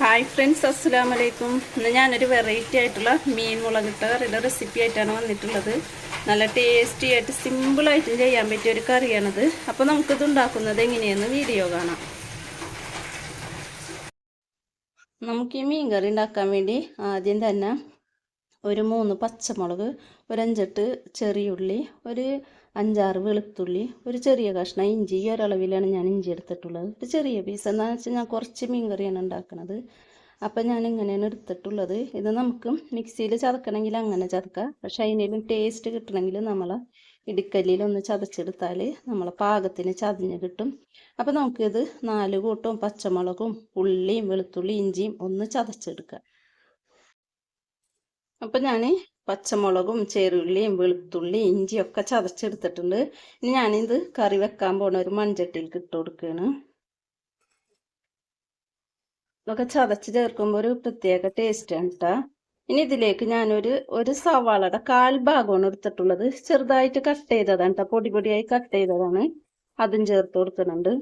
Hi friends അസ്സാം വലൈക്കും ഇന്ന് ഞാനൊരു വെറൈറ്റി ആയിട്ടുള്ള മീൻ മുളകിട്ട കറിയുടെ റെസിപ്പി ആയിട്ടാണ് വന്നിട്ടുള്ളത്. നല്ല ടേസ്റ്റി ആയിട്ട് സിമ്പിളായിട്ടും ചെയ്യാൻ പറ്റിയ ഒരു കറിയാണിത്. അപ്പോൾ നമുക്കിത് ഉണ്ടാക്കുന്നത് എങ്ങനെയെന്ന് വീഡിയോ കാണാം. നമുക്ക് ഈ മീൻ കറി ഉണ്ടാക്കാൻ വേണ്ടി ആദ്യം തന്നെ ഒരു മൂന്ന് പച്ചമുളക് ഒരു ചെറിയുള്ളി ഒരു അഞ്ചാറ് വെളുത്തുള്ളി ഒരു ചെറിയ കഷ്ണം ഇഞ്ചി ഈ ഒരളവിലാണ് ഞാൻ ഇഞ്ചി എടുത്തിട്ടുള്ളത്. ഒരു ചെറിയ പീസ് എന്താണെന്ന് വെച്ചാൽ ഞാൻ കുറച്ച് മീൻകറിയാണ് ഉണ്ടാക്കുന്നത് അപ്പം ഞാൻ ഇങ്ങനെയാണ് എടുത്തിട്ടുള്ളത്. ഇത് നമുക്ക് മിക്സിയിൽ ചതക്കണമെങ്കിൽ അങ്ങനെ ചതക്കാം. പക്ഷേ അതിനേലും ടേസ്റ്റ് കിട്ടണമെങ്കിൽ നമ്മൾ ഇടിക്കല്ലിൽ ഒന്ന് ചതച്ചെടുത്താൽ നമ്മളെ പാകത്തിന് ചതഞ്ഞ് കിട്ടും. അപ്പോൾ നമുക്കിത് നാല് കൂട്ടവും പച്ചമുളകും ഉള്ളിയും വെളുത്തുള്ളിയും ഇഞ്ചിയും ഒന്ന് ചതച്ചെടുക്കാം. അപ്പം ഞാൻ പച്ചമുളകും ചെറുള്ളിയും വെളുത്തുള്ളി ഇഞ്ചിയൊക്കെ ചതച്ചെടുത്തിട്ടുണ്ട്. ഇനി ഞാനിത് കറി വെക്കാൻ പോണ ഒരു മൺചട്ടിയിലേക്ക് ഇട്ട് കൊടുക്കുകയാണ് ഇതൊക്കെ ചതച്ച് ചേർക്കുമ്പോൾ ഒരു പ്രത്യേക ടേസ്റ്റ് ആണ് കേട്ടോ ഇനി ഇതിലേക്ക് ഞാനൊരു ഒരു സവാളയുടെ കാൽ ഭാഗമാണ് എടുത്തിട്ടുള്ളത്. ചെറുതായിട്ട് കട്ട് ചെയ്തതാണ് കേട്ടോ പൊടി പൊടിയായി കട്ട് ചെയ്തതാണ്. അതും ചേർത്ത് കൊടുക്കുന്നുണ്ട്.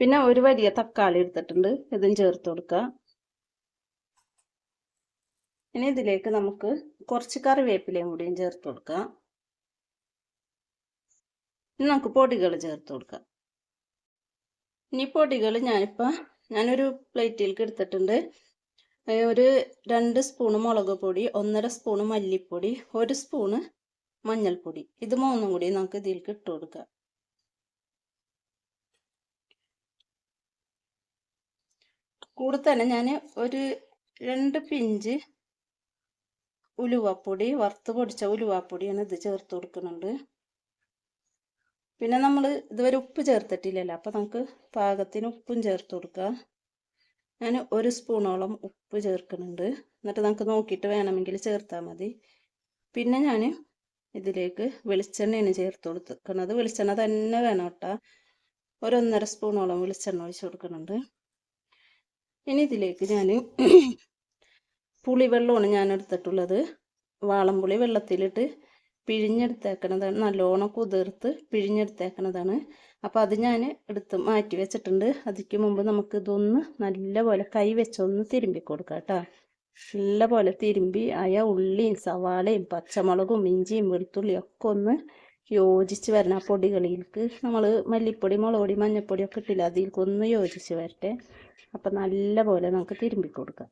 പിന്നെ ഒരു വലിയ തക്കാളി എടുത്തിട്ടുണ്ട്. ഇതും ചേർത്ത് കൊടുക്കുക ഇനി ഇതിലേക്ക് നമുക്ക് കുറച്ച് കറിവേപ്പിലയും കൂടിയും ചേർത്ത് കൊടുക്കാം. ഇനി നമുക്ക് പൊടികൾ ചേർത്ത് കൊടുക്കാം. ഇനി പൊടികൾ ഞാനിപ്പോൾ ഞാനൊരു പ്ലേറ്റിലേക്ക് എടുത്തിട്ടുണ്ട്. ഒരു രണ്ട് സ്പൂണ് മുളക് പൊടി ഒന്നര സ്പൂണ് മല്ലിപ്പൊടി ഒരു സ്പൂണ് മഞ്ഞൾപ്പൊടി. ഇത് മൂന്നും കൂടി നമുക്ക് ഇതിലേക്ക് ഇട്ട് കൊടുക്കാം. കൂടെ തന്നെ ഞാൻ ഒരു രണ്ട് പിഞ്ച് ഉലുവപ്പൊടി വറുത്ത് പൊടിച്ച ഉലുവാപ്പൊടിയാണ് ഇത് ചേർത്ത് കൊടുക്കുന്നുണ്ട്. പിന്നെ നമ്മൾ ഇതുവരെ ഉപ്പ് ചേർത്തിട്ടില്ലല്ലോ അപ്പോൾ നമുക്ക് പാകത്തിന് ഉപ്പും ചേർത്ത് കൊടുക്കാം. ഞാൻ ഒരു സ്പൂണോളം ഉപ്പ് ചേർക്കുന്നുണ്ട്. എന്നിട്ട് നമുക്ക് നോക്കിയിട്ട് വേണമെങ്കിൽ ചേർത്താൽ മതി. പിന്നെ ഞാൻ ഇതിലേക്ക് വെളിച്ചെണ്ണയാണ് ചേർത്ത് കൊടുക്കുന്നത്. വെളിച്ചെണ്ണ തന്നെ വേണം കേട്ടോ. ഒരൊന്നര സ്പൂണോളം വെളിച്ചെണ്ണ ഒഴിച്ച് കൊടുക്കുന്നുണ്ട്. ഇനി ഇതിലേക്ക് ഞാൻ പുളിവെള്ളമാണ് ഞാൻ എടുത്തിട്ടുള്ളത് വാളംപുളി വെള്ളത്തിലിട്ട് പിഴിഞ്ഞെടുത്തേക്കണതാണ്. നല്ലോണം കുതിർത്ത് പിഴിഞ്ഞെടുത്തേക്കണതാണ്. അപ്പോൾ അത് ഞാൻ എടുത്ത് മാറ്റി വെച്ചിട്ടുണ്ട്. അതിക്ക് മുമ്പ് നമുക്ക് ഇതൊന്ന് നല്ലപോലെ കൈ വെച്ചൊന്ന് തിരുമ്പി കൊടുക്കാം കേട്ടോ. നല്ലപോലെ തിരുമ്പി അയ ഉള്ളിയും സവാളയും പച്ചമുളകും ഇഞ്ചിയും വെളുത്തുള്ളിയും ഒക്കെ ഒന്ന് യോജിച്ച് വരണം. ആ പൊടികളിലേക്ക് നമ്മൾ മല്ലിപ്പൊടി മുളക് പൊടി മഞ്ഞൾപ്പൊടി ഒക്കെ ഇട്ടില്ല അതിലേക്ക് യോജിച്ച് വരട്ടെ. അപ്പം നല്ലപോലെ നമുക്ക് തിരുമ്പി കൊടുക്കാം.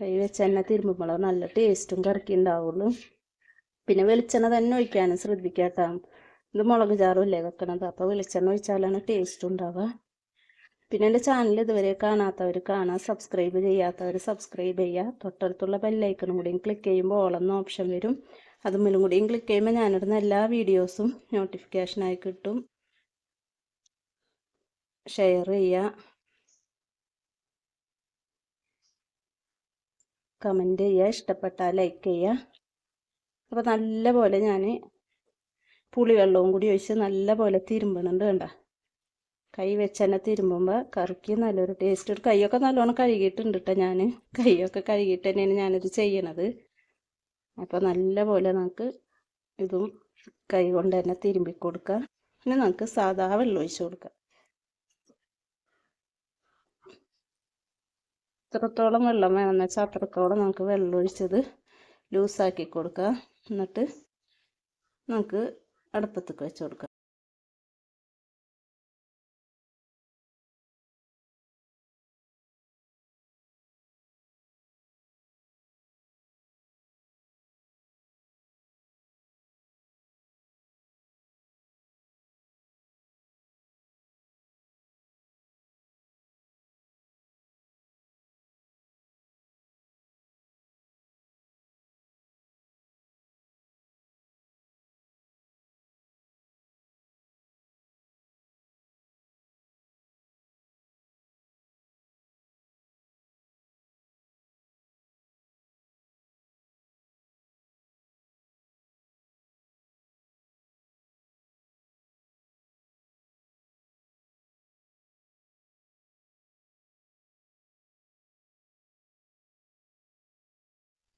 കൈ വെച്ച് എണ്ണ തിരുമ്പുമ്പോൾ നല്ല ടേസ്റ്റും കറക്കി ഉണ്ടാവുള്ളൂ. പിന്നെ വെളിച്ചെണ്ണ തന്നെ ഒഴിക്കാനും ശ്രദ്ധിക്കാട്ടോ. ഇത് മുളക് ചാറുമല്ലേ വെക്കണത്? അപ്പോൾ വെളിച്ചെണ്ണ ഒഴിച്ചാലാണ് ടേസ്റ്റ് ഉണ്ടാവുക. പിന്നെ എന്റെ ചാനൽ ഇതുവരെ കാണാത്തവർ കാണാൻ സബ്സ്ക്രൈബ് ചെയ്യാത്തവർ സബ്സ്ക്രൈബ് ചെയ്യുക. തൊട്ടടുത്തുള്ള ബെല്ലൈക്കണും കൂടിയും ക്ലിക്ക് ചെയ്യുമ്പോൾ ഓളെന്ന ഓപ്ഷൻ വരും. അതുമൂലം കൂടിയും ക്ലിക്ക് ചെയ്യുമ്പോൾ ഞാനിടുന്ന എല്ലാ വീഡിയോസും നോട്ടിഫിക്കേഷനായി കിട്ടും. ഷെയർ ചെയ്യുക. കമന്റ് ചെയ്യുക ഇഷ്ടപ്പെട്ടാൽ ലൈക്ക് ചെയ്യുക അപ്പോൾ നല്ലപോലെ ഞാൻ പുളിവെള്ളവും കൂടി ഒഴിച്ച് നല്ലപോലെ തിരുമ്പണുണ്ട് കണ്ട. കൈ വെച്ച് തന്നെ തിരുമ്പുമ്പോൾ കറിക്ക് നല്ലൊരു ടേസ്റ്റ് ഒരു കൈയൊക്കെ നല്ലോണം കഴുകിയിട്ടുണ്ട് കേട്ടോ ഞാൻ കൈയൊക്കെ കഴുകിയിട്ട് തന്നെയാണ് ഞാനിത് ചെയ്യണത്. അപ്പോൾ നല്ലപോലെ നമുക്ക് ഇതും കൈ കൊണ്ട് തന്നെ തിരുമ്പി കൊടുക്കാം പിന്നെ നമുക്ക് സാധാ വെള്ളം ഒഴിച്ച് കൊടുക്കാം. എത്രത്തോളം വെള്ളം വേണമെന്ന് വെച്ചാൽ അത്രത്തോളം നമുക്ക് വെള്ളം ഒഴിച്ചത് ലൂസാക്കി കൊടുക്കുക എന്നിട്ട് നമുക്ക് അടുപ്പത്തേക്ക് വെച്ച് കൊടുക്കാം.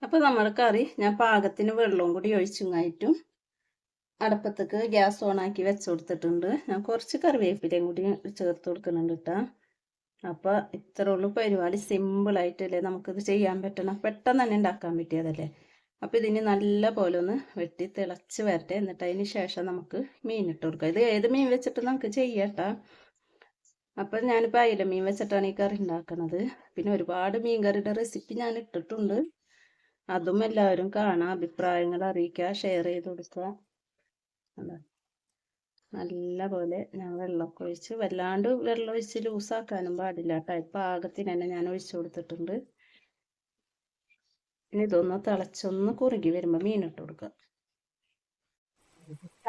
അപ്പോൾ നമ്മൾ കറി ഞാൻ പാകത്തിന് വെള്ളവും കൂടി ഒഴിച്ചുങ്ങായിട്ടും അടുപ്പത്തേക്ക് ഗ്യാസ് ഓണാക്കി വെച്ച് കൊടുത്തിട്ടുണ്ട്. ഞാൻ കുറച്ച് കറിവേപ്പിലയും കൂടി ചേർത്ത് കൊടുക്കുന്നുണ്ട് കേട്ടോ അപ്പോൾ ഇത്ര ഉള്ളൂ പരിപാടി. സിമ്പിളായിട്ടല്ലേ നമുക്കിത് ചെയ്യാൻ പറ്റണം. പെട്ടെന്ന് തന്നെ ഉണ്ടാക്കാൻ പറ്റിയതല്ലേ? അപ്പോൾ ഇതിന് നല്ല പോലെ ഒന്ന് വെട്ടി തിളച്ച് വരട്ടെ. എന്നിട്ട് അതിന് ശേഷം നമുക്ക് മീൻ ഇട്ട് കൊടുക്കാം. ഇത് ഏത് മീൻ വെച്ചിട്ട് നമുക്ക് ചെയ്യട്ടോ അപ്പം ഞാനിപ്പോൾ അയില മീൻ വെച്ചിട്ടാണ് ഈ കറി ഉണ്ടാക്കുന്നത് പിന്നെ ഒരുപാട് മീൻ കറിയുടെ റെസിപ്പി ഞാൻ ഇട്ടിട്ടുണ്ട്. അതും എല്ലാവരും കാണാം. അഭിപ്രായങ്ങൾ അറിയിക്കുക ഷെയർ ചെയ്ത് കൊടുക്കുക. നല്ല പോലെ ഞാൻ വെള്ളമൊക്കെ ഒഴിച്ച് വല്ലാണ്ട് വെള്ളം ഒഴിച്ച് ലൂസാക്കാനും പാടില്ല കേട്ടോ. പാകത്തിന് തന്നെ ഞാൻ ഒഴിച്ചു കൊടുത്തിട്ടുണ്ട്. ഇനി ഇതൊന്ന് തിളച്ചൊന്ന് കുറുകി വരുമ്പോ മീനിട്ട് കൊടുക്കുക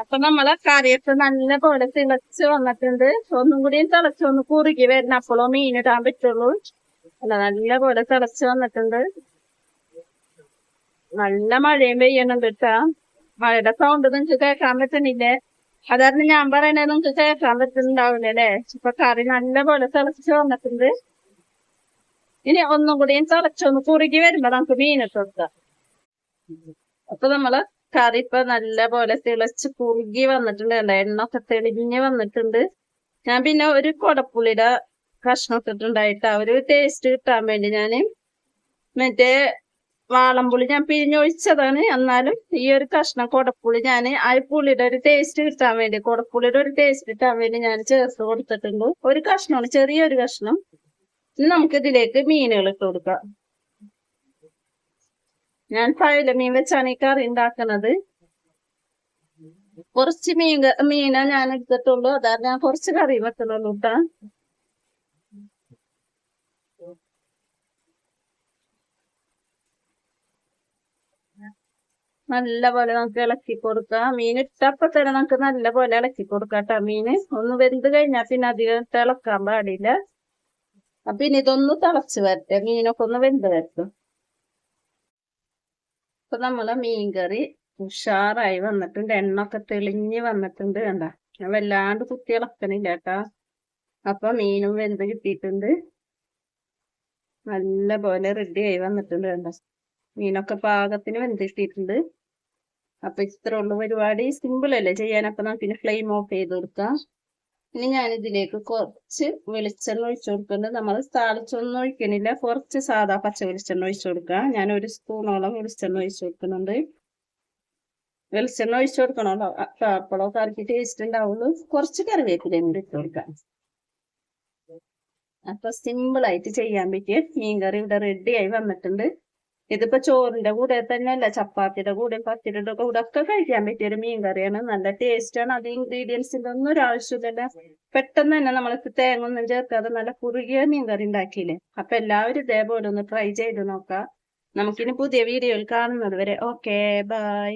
അപ്പൊ നമ്മളെ കറിയൊക്കെ നല്ല പോലെ തിളച്ച് വന്നിട്ടുണ്ട്. ഒന്നും കൂടി തിളച്ചൊന്ന് കുറുകി വരുന്ന അപ്പോഴോ മീനിടാൻ പറ്റുള്ളൂ. അല്ല നല്ല പോലെ തിളച്ച് വന്നിട്ടുണ്ട്. നല്ല മഴയും പെയ്യണം കേട്ടാ. മഴയുടെ സൗണ്ട് നിങ്ങൾക്ക് കേൾക്കാൻ പറ്റുന്നില്ലേ? അതായിരുന്നു ഞാൻ പറയണേ നിങ്ങൾക്ക് കേൾക്കാൻ പറ്റുന്നുണ്ടാവില്ല അല്ലേ? ഇപ്പൊ കറി നല്ല പോലെ തിളച്ച് വന്നിട്ടുണ്ട്. ഇനി ഒന്നും കൂടി തിളച്ചൊന്ന് കുറുകി വരുമ്പോ നമുക്ക് മീനിട്ട് കൊടുക്കാം അപ്പൊ നമ്മൾ കറി ഇപ്പൊ നല്ല പോലെ തിളച്ച് കുറുകി വന്നിട്ടുണ്ട് കണ്ടോ എണ്ണൊക്കെ തെളിഞ്ഞ് വന്നിട്ടുണ്ട്. ഞാൻ പിന്നെ ഒരു കൊടപ്പുള്ളിയുടെ കഷ്ണം ഇട്ടിട്ടുണ്ടായിട്ട്. ഒരു ടേസ്റ്റ് കിട്ടാൻ വേണ്ടി ഞാൻ മറ്റേ വാളംപുളി ഞാൻ പിഴിഞ്ഞൊഴിച്ചതാണ്. എന്നാലും ഈ ഒരു കഷ്ണം കൊടപ്പുളി ഞാൻ ആ പുളിയുടെ ഒരു ടേസ്റ്റ് കിട്ടാൻ വേണ്ടി കൊടപ്പുളിയുടെ ഒരു ടേസ്റ്റ് കിട്ടാൻ വേണ്ടി ഞാൻ ചേർത്ത് കൊടുത്തിട്ടുണ്ട്. ഒരു കഷ്ണമാണ് ചെറിയൊരു കഷ്ണം. ഇനി നമുക്ക് ഇതിലേക്ക് മീനുകൾ ഇട്ട് കൊടുക്കാം. ഞാൻ പഴയ മീൻ വെച്ചാണ് ഈ കറി ഉണ്ടാക്കുന്നത്. കുറച്ച് മീൻ മീന ഞാൻ എടുത്തിട്ടുള്ളൂ. അതാണ് ഞാൻ കുറച്ച് കറി വെക്കുന്നുള്ളൂ കേട്ടാ നല്ല പോലെ നമുക്ക് ഇളക്കി കൊടുക്കാം മീൻ ഇട്ടപ്പോ തന്നെ നമുക്ക് നല്ല പോലെ ഇളക്കി കൊടുക്കാം കേട്ടോ. മീന് ഒന്ന് വെന്ത് കഴിഞ്ഞാൽ പിന്നെ അധികം തിളക്കാൻ പാടില്ല. അപ്പൊ ഇനി ഇതൊന്ന് തിളച്ച് വരട്ടെ. മീനൊക്കെ ഒന്ന് വെന്ത് വരട്ടും. ഇപ്പൊ നമ്മളെ മീൻകറി ഉഷാറായി വന്നിട്ടുണ്ട്. എണ്ണൊക്കെ തെളിഞ്ഞ് വന്നിട്ടുണ്ട് കണ്ട. ഞാൻ വല്ലാണ്ട് കുത്തി ഇളക്കണില്ല കേട്ടാ. അപ്പൊ മീനും വെന്ത് കിട്ടിയിട്ടുണ്ട്. നല്ല പോലെ റെഡി ആയി വന്നിട്ടുണ്ട് കണ്ട. മീനൊക്കെ പാകത്തിന് വെന്തിട്ടിട്ടുണ്ട് അപ്പൊ ഇത്ര ഉള്ള പരിപാടി. സിമ്പിൾ അല്ലേ ചെയ്യാൻ? അപ്പൊ നമുക്ക് ഫ്ലെയിം ഓഫ് ചെയ്ത് കൊടുക്കാം. ഇനി ഞാൻ ഇതിലേക്ക് കുറച്ച് വെളിച്ചെണ്ണ ഒഴിച്ചു കൊടുക്കുന്നുണ്ട്. നമ്മൾ താളിച്ചൊന്നും ഒഴിക്കണില്ല. കുറച്ച് സാധാ പച്ച വെളിച്ചെണ്ണ ഒഴിച്ചു കൊടുക്കാം. ഞാൻ ഒരു സ്പൂണോളം വെളിച്ചെണ്ണ ഒഴിച്ചു കൊടുക്കുന്നുണ്ട്. വെളിച്ചെണ്ണ ഒഴിച്ചു കൊടുക്കണമല്ലോ അപ്പോഴോ കറിക്ക് ടേസ്റ്റ് ഉണ്ടാവുള്ളൂ. കുറച്ച് കറിവേപ്പില ഇട്ട് കൊടുക്കാം. അപ്പൊ സിമ്പിൾ ആയിട്ട് ചെയ്യാൻ പറ്റിയ മീൻകറി ഇവിടെ റെഡി ആയി വന്നിട്ടുണ്ട്. ഇതിപ്പോ ചോറിന്റെ കൂടെ തന്നെയല്ല ചപ്പാത്തിയുടെ കൂടെ പത്തിരിയുടെ കൂടെ ഒക്കെ കഴിക്കാൻ പറ്റിയ ഒരു മീൻ കറിയാണ് നല്ല ടേസ്റ്റാണ് അത് ഇൻഗ്രീഡിയൻസിന്റെ ഒന്നും ഒരു ആവശ്യമില്ല പെട്ടെന്ന് തന്നെ നമ്മളിപ്പോ തേങ്ങ ഒന്നും ചേർക്കാതെ നല്ല കുറുകിയ മീൻ കറി ഉണ്ടാക്കിയില്ലേ? അപ്പൊ എല്ലാവരും ഇതേപോലെ ഒന്ന് ട്രൈ ചെയ്ത് നോക്കാം. നമുക്കിനി പുതിയ വീഡിയോയിൽ കാണുന്നത് വരെ. Okay bye